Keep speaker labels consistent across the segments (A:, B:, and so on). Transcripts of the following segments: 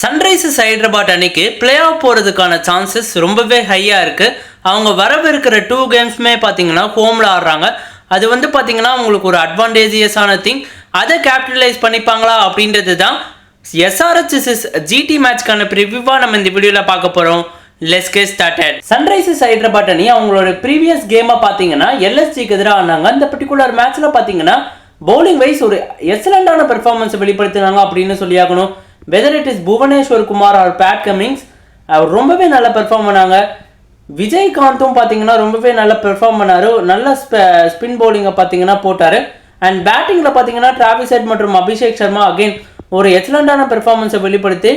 A: Sunrisers Hyderabad அன்னைக்கு play off போகிறதுக்கான chances ரொம்பவே ஹையாக இருக்குது அவங்க வரவிருக்கிற டூ கேம்ஸுமே பார்த்தீங்கன்னா ஹோமில் ஆடுறாங்க. அது வந்து பார்த்தீங்கன்னா அவங்களுக்கு ஒரு அட்வான்டேஜியஸான திங் அதை கேபிட்டலைஸ் பண்ணிப்பாங்களா அப்படின்றது தான் எஸ்ஆர்ஹெச்எஸ்எஸ் ஜிடி மேட்ச்க்கான ப்ரிவியூவாக நம்ம இந்த வீடியோவில் பார்க்க போகிறோம் let's get started Sunrisers Hyderabad அணி அவங்களோட ப்ரீவியஸ் கேமை பார்த்தீங்கன்னா எல்எஸ்ஜிக்கு எதிராக ஆனாங்க அந்த பர்டிகுலர் மேட்ச்சில் பார்த்தீங்கன்னா பவுலிங் வைஸ் ஒரு எக்ஸலண்டான பெர்ஃபார்மன்ஸை வெளிப்படுத்தினாங்க அப்படின்னு சொல்லியாகணும் whether it is Bhuvneshwar Kumar or Pat Cummins அவர் ரொம்பவே நல்லா பெர்ஃபார்ம் பண்ணாங்க. விஜய்காந்தும் பார்த்தீங்கன்னா ரொம்பவே நல்லா பெர்ஃபார்ம் பண்ணார். நல்ல ஸ்பின் பவுலிங்கை பார்த்தீங்கன்னா போட்டார். அண்ட் பேட்டிங்கில் பார்த்தீங்கன்னா டிராவிஸ் ஹெட் மற்றும் அபிஷேக் சர்மா அகைன் ஒரு எக்ஸலண்டான பெர்ஃபார்மன்ஸை வெளிப்படுத்தி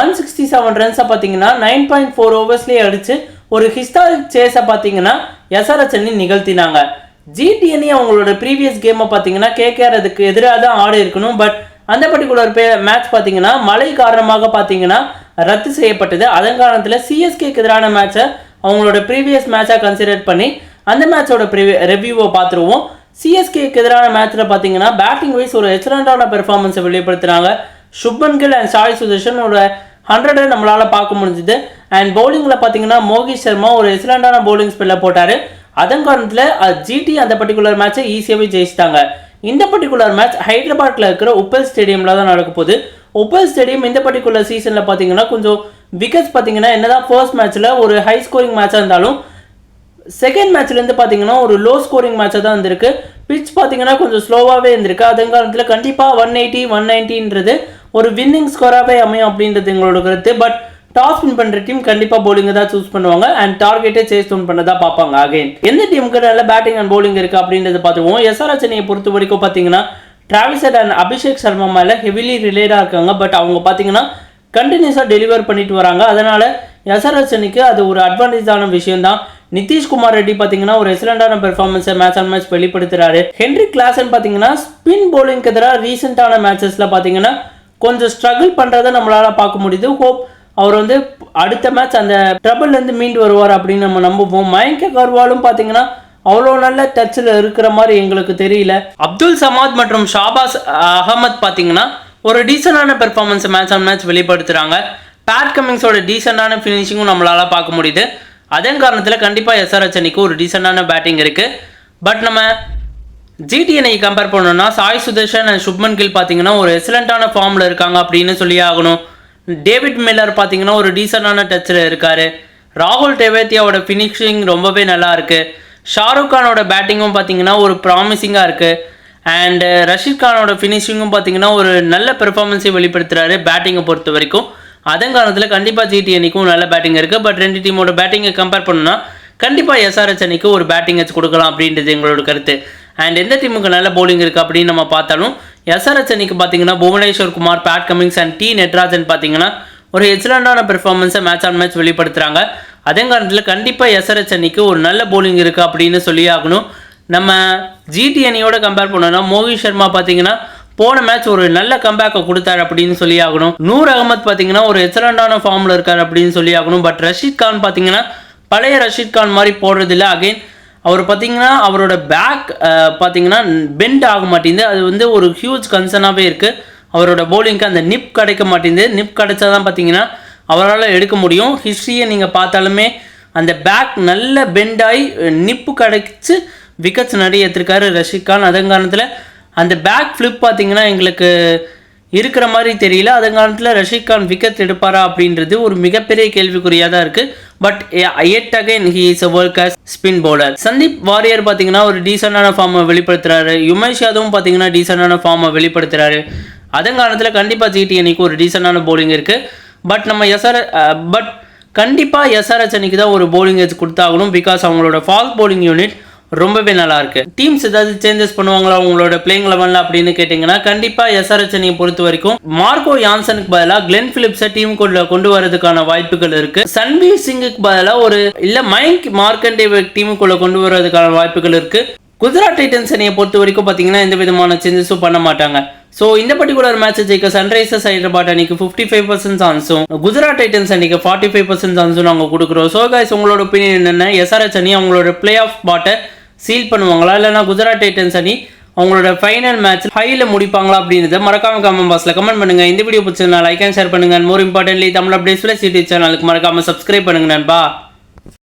A: ஒன் சிக்ஸ்டி செவன் ரன்ஸை பார்த்தீங்கன்னா நைன் பாயிண்ட் ஃபோர் ஓவர்ஸ்லேயே அடித்து ஒரு ஹிஸ்டாரிக் சேஸை பார்த்தீங்கன்னா எஸ்ஆர்எஸ் அணி நிகழ்த்தினாங்க. ஜிடி அவங்களோட ப்ரீவியஸ் கேமை பார்த்தீங்கன்னா கேகேஆர் அதுக்கு எதிராக தான் ஆடி இருக்கணும் பட் அந்த பர்டிகுலர் பே மேட்ச் பார்த்தீங்கன்னா மழை காரணமாக பார்த்தீங்கன்னா ரத்து செய்யப்பட்டது. அதன் காரணத்தில் சிஎஸ்கேக்கு எதிரான மேட்சை அவங்களோட ப்ரீவியஸ் மேட்சாக கன்சிடர் பண்ணி அந்த மேட்சோட ப்ரிவி ரிவ்யூவை பார்த்துருவோம் சிஎஸ்கேக்கு எதிரான மேட்ச்சில் பார்த்தீங்கன்னா பேட்டிங் வைஸ் ஒரு எக்ஸலண்டான பெர்ஃபார்மன்ஸை வெளிப்படுத்துனாங்க. சுப்மன் கில் அண்ட் சாய் சுதர்ஷனோட ஹண்ட்ரடை நம்மளால் பார்க்க முடிஞ்சுது. அண்ட் பவுலிங்கில் பார்த்தீங்கன்னா மோகித் சர்மா ஒரு எக்ஸலண்டான பவுலிங் ஸ்பெல்லை போட்டார். அதன் காரணத்தில் ஜிடி அந்த பர்டிகுலர் மேட்சை ஈஸியாகவே ஜெயிச்சிட்டாங்க. இந்த பர்டிகுலர் மேட்ச் ஹைதராபாத்தில் இருக்கிற உப்பல் ஸ்டேடியமில் தான் நடக்க போகுது. உப்பல் ஸ்டேடியம் இந்த பர்டிகுலர் சீசனில் பார்த்தீங்கன்னா கொஞ்சம் விக்கெட்ஸ் பார்த்தீங்கன்னா என்னதான் ஃபர்ஸ்ட் மேட்ச்சில் ஒரு ஹை ஸ்கோரிங் மேட்சாக இருந்தாலும் செகண்ட் மேட்ச்லேருந்து பார்த்தீங்கன்னா ஒரு லோ ஸ்கோரிங் மேட்சாக தான் இருந்திருக்கு. பிச் பார்த்தீங்கன்னா கொஞ்சம் ஸ்லோவாகவே இருந்திருக்கு. அதன் காலத்தில் கண்டிப்பாக ஒன் எயிட்டி ஒன் நைன்ட்டின்றது ஒரு வின்னிங் ஸ்கோராகவே அமையும் அப்படின்றது எங்களோட கருத்து. பட் டாஸ் வின் பண்ணுற டீம் கண்டிப்பாக bowling தான் சூஸ் பண்ணுவாங்க. அண்ட் டார்கெட்டே சேஸ் டவுன் பண்ணதா பார்ப்பாங்க. அகைன் எந்த டீமுக்கு நல்ல பேட்டிங் அண்ட் போலிங் இருக்குது அப்படின்றத பார்த்துருவோம் எஸ்ஆர் சென்னையை பொறுத்த வரைக்கும் பார்த்தீங்கன்னா டிராவிசர் அண்ட் அபிஷேக் சர்மா மேலே ஹெவிலி ரிலேடாக இருக்காங்க. பட் அவங்க பார்த்தீங்கன்னா கண்டினியூஸாக டெலிவர் பண்ணிட்டு வராங்க. அதனால எஸ்ஆர்எஸ் சென்னைக்கு அது ஒரு அட்வான்டேஜான விஷயம் தான் நிதிஷ்குமார் ரெட்டி பார்த்தீங்கன்னா ஒரு எக்ஸலண்டான பெர்ஃபார்மன்ஸை மேட்ச் ஆன் மேட்ச் வெளிப்படுத்துறாரு. ஹென்ரி கிளாசன் பார்த்தீங்கன்னா ஸ்பின் bowling எதிராக ரீசெண்டான மேட்சஸில் பார்த்தீங்கன்னா கொஞ்சம் ஸ்ட்ரகிள் பண்ணுறதை நம்மளால் பார்க்க முடியுது. ஹோப் அவர் வந்து அடுத்த மேட்ச் அந்த ட்ரபிள்லேருந்து மீண்டு வருவார் அப்படின்னு நம்ம நம்புவோம். மயங்க கர்வாலும் பார்த்தீங்கன்னா அவ்வளோ நல்ல டச்சில் இருக்கிற மாதிரி எங்களுக்கு தெரியல. அப்துல் சமாத் மற்றும் ஷாபாஸ் அகமத் பார்த்தீங்கன்னா ஒரு டீசெண்டான பெர்ஃபார்மன்ஸ் மேட்ச் ஆன் மேட்ச் வெளிப்படுத்துகிறாங்க பேட் கமிங்ஸோட டீசெண்டான ஃபினிஷிங்கும் நம்மளால் பார்க்க முடியுது. அதே காரணத்தில் கண்டிப்பாக எஸ்ஆர்எச் அணிக்கு ஒரு டீசெண்டான பேட்டிங் இருக்குது பட் நம்ம ஜிடிஎனை கம்பேர் பண்ணோம்னா சாய் சுதர்ஷன் அண்ட் சுப்மன் கில் பார்த்தீங்கன்னா ஒரு எக்ஸலண்ட்டான ஃபார்மில் இருக்காங்க அப்படின்னு சொல்லி ஆகணும். டேவிட் மில்லர் பார்த்தீங்கன்னா ஒரு டீசெண்டான டச்சில் இருக்கார். ராகுல் டெவேத்தியாவோட ஃபினிஷிங் ரொம்பவே நல்லா இருக்குது ஷாருக் கானோட பேட்டிங்கும் பார்த்தீங்கன்னா ஒரு ப்ராமிசிங்காக இருக்குது அண்டு ரஷீத் கானோட ஃபினிஷிங்கும் பார்த்தீங்கன்னா ஒரு நல்ல பெர்ஃபார்மன்ஸை வெளிப்படுத்துகிறாரு பேட்டிங்கை பொறுத்த வரைக்கும். அதன் காரணத்தில் கண்டிப்பாக ஜிடி அணிக்கும் நல்ல பேட்டிங் இருக்குது பட் ரெண்டு டீமோட பேட்டிங்கை கம்பேர் பண்ணோம்னா கண்டிப்பாக எஸ்ஆர்எச் அணிக்கு ஒரு பேட்டிங் வச்சு கொடுக்கலாம் அப்படின்றது எங்களோட கருத்து. அண்ட் எந்த டீமுக்கு நல்ல பவுலிங் இருக்குது அப்படின்னு நம்ம பார்த்தாலும் எஸ்ஆர்எஸ் அணிக்கு பார்த்தீங்கன்னா Bhuvneshwar Kumar Pat Cummins and T Natarajan பார்த்தீங்கன்னா ஒரு எக்ஸலண்டான பெர்ஃபார்மன்ஸை மேட்ச் ஆன் மேட்ச் வெளிப்படுத்துகிறாங்க அதே காரணத்தில் கண்டிப்பாக எஸ்ஆர்எஸ் அணிக்கு ஒரு நல்ல போலிங் இருக்குது அப்படின்னு சொல்லி ஆகணும். நம்ம ஜிடி அணியோட கம்பேர் பண்ணோம்னா மோகித் சர்மா பார்த்தீங்கன்னா போன மேட்ச் ஒரு நல்ல கம்பேக்கை கொடுத்தாரு அப்படின்னு சொல்லி ஆகணும். நூர் அகமத் பார்த்தீங்கன்னா ஒரு எக்ஸலண்டான ஃபார்மில் இருக்கார் அப்படின்னு சொல்லி ஆகணும். பட் ரஷீத் கான் பார்த்தீங்கன்னா பழைய ரஷீத் கான் மாதிரி போடுறதில்ல. அகைன் அவர் பார்த்தீங்கன்னா அவரோட பேக் பார்த்தீங்கன்னா பெண்ட் ஆக மாட்டேங்குது. அது வந்து ஒரு ஹியூஜ் கன்சர்னாகவே இருக்குது அவரோட போலிங்க்கு அந்த நிப் கிடைக்க மாட்டேங்குது. நிப் கிடைச்சா தான் பார்த்தீங்கன்னா அவரால் எடுக்க முடியும். ஹிஸ்ட்ரியை நீங்கள் பார்த்தாலுமே அந்த பேக் நல்ல பெண்டாகி நிப்பு கிடைச்சி விக்கெட்ஸ் நிறைய எடுத்திருக்காரு ரஷீத் கான். அதன் காரணத்தில் அந்த பேக் ஃப்ளிப் பார்த்தீங்கன்னா எங்களுக்கு இருக்கிற மாதிரி தெரியல. அதன் காலத்தில் ரஷீத் கான் விக்கெட் எடுப்பாரா அப்படின்றது ஒரு மிகப்பெரிய கேள்விக்குறியாக தான் இருக்குது but yet again he is a world class spin bowler Sandeep Warrier பார்த்தீங்கன்னா ஒரு டீசெண்டான ஃபார்மை வெளிப்படுத்துறாரு. யுமேஷ் யாதவும் பார்த்தீங்கன்னா டீசெண்டான ஃபார்மை வெளிப்படுத்துறாரு. அதன் காலத்தில் கண்டிப்பாக ஜிடி அணிக்கு ஒரு டீசெண்டான பவுலிங் இருக்குது பட் நம்ம எஸ்ஆர் பட் uh, கண்டிப்பாக எஸ்ஆர்எஸ் அணிக்கு தான் ஒரு bowling edge கொடுத்தாகணும். பிகாஸ் அவங்களோட ஃபாஸ்ட் போலிங் யூனிட் ரொம்பவே நல்லா இருக்கு டீம்ஸ் ஏதாவது சேஞ்சஸ் பண்ணுவாங்களா? உங்களோட பிளேயிங் லெவன்ல அப்படின்னு கேட்டிங்கன்னா கண்டிப்பாக எஸ்ஆர்எச் அணியை பொறுத்த வரைக்கும் மார்க்கோ யான்சனுக்கு பதிலாக கிளென் பிலிப்ஸை டீம் கொண்டு வரதுக்கான வாய்ப்புகள் இருக்கு. சன்வீர் சிங்குக்கு பதிலாக ஒரு இல்லை மைக் மார்க்கண்டே டீமுக்குள்ள கொண்டு வரதுக்கான வாய்ப்புகள் இருக்கு. குஜராத் டைட்டன்ஸ் அணியை பொறுத்த வரைக்கும் பார்த்தீங்கன்னா எந்த விதமான சேஞ்சஸும் பண்ண மாட்டாங்க. ஸோ இந்த பர்டிகுலர் மேட்ச் ஜெயிக்க சன்ரைசர்ஸ் ஹைதராபாத் அணிக்கு ஃபிஃப்டி ஃபைவ் பர்சன்ட் சான்ஸும் குஜராத் டைட்டன்ஸ் அணிக்கு ஃபார்ட்டி ஃபைவ் பர்சன்ட் சான்ஸும் நாங்கள் கொடுக்குறோம். ஸோ கைஸ் உங்களோட ஒப்பீனியன் என்னென்ன? எஸ்ஆர்எச் அணி அவங்களோட பிளே ஆஃப் பாட்டை சீல் பண்ணுவாங்களா? இல்லைனா குஜராத் டைட்டன்ஸ் அணி அவங்களோட ஃபைனல் மேட்ச் ஹையில் முடிப்பாங்களா அப்படின்றத மறக்காம கமெண்ட் பாக்ஸில் கமெண்ட் பண்ணுங்கள் இந்த வீடியோ பிடிச்சதுனா லைக் அண்ட் ஷேர் பண்ணுங்கள் more importantly Tamil updates YouTube சேனலுக்கு மறக்காமல் சப்ஸ்கிரைப் பண்ணுங்க நண்பா.